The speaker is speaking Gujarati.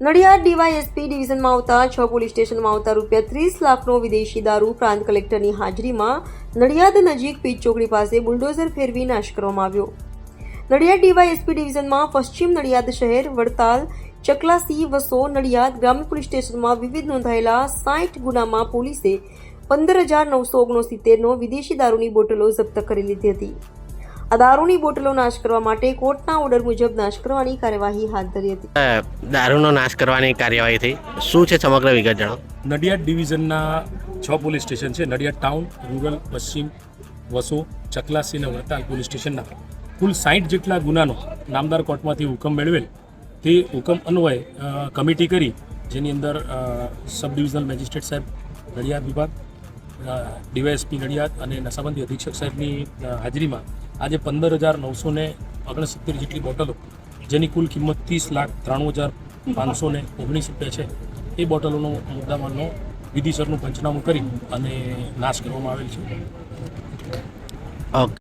નડિયાદ ડીવાયએસપી ડિવિઝનમાં આવતા છ પોલીસ સ્ટેશનમાં આવતા રૂપિયા ત્રીસ લાખનો વિદેશી દારૂ પ્રાંત કલેક્ટરની હાજરીમાં નડિયાદ નજીક પીચ ચોકડી પાસે બુલડોઝર ફેરવી નાશ કરવામાં આવ્યો. નડિયાદ ડીવાયએસપી ડિવિઝનમાં પશ્ચિમ નડિયાદ શહેર, વડતાલ, ચકલાસી, વસો, નડિયાદ ગ્રામ્ય પોલીસ સ્ટેશનમાં વિવિધ નોંધાયેલા સાઠ ગુનામાં પોલીસે પંદર હજાર નવસો ઓગણસિત્તેરનો વિદેશી દારૂની બોટલો જપ્ત કરી લીધી હતી. આ દારૂની બોટલો નાશ કરવા માટે કોર્ટના ઓર્ડર મુજબ નાશ કરવાની કાર્યવાહી હાથ ધરી હતી. દારૂનો નાશ કરવાની કાર્યવાહી થઈ શું છે સમગ્ર વિગત જણાવો નડિયાદ ડિવિઝનના છ પોલીસ સ્ટેશન છે. નડિયાદ ટાઉન રૂરલ પશ્ચિમ વસો ચકલાસી અને વડતાલ પોલીસ સ્ટેશનના કુલ સાઠ જેટલા ગુનાનો નામદાર કોર્ટમાંથી હુકમ મેળવેલ તે હુકમ અન્વયે કમિટી કરી જેની અંદર સબ ડિવિઝનલ મેજિસ્ટ્રેટ સાહેબ નડિયાદ વિભાગ ડીવાયએસપી નડિયાદ અને નશાબંધી અધિક્ષક સાહેબની હાજરીમાં આજે પંદર હજાર નવસો ને ઓગણસિત્તેર જેટલી બોટલો, જેની કુલ કિંમત ત્રીસ લાખ ત્રાણું હજાર પાંચસો ને ઓગણીસ રૂપિયા છે. એ બોટલોનો મુદ્દામાલનો વિધિસરનું પંચનામું કરી અને નાશ કરવામાં આવેલ છે.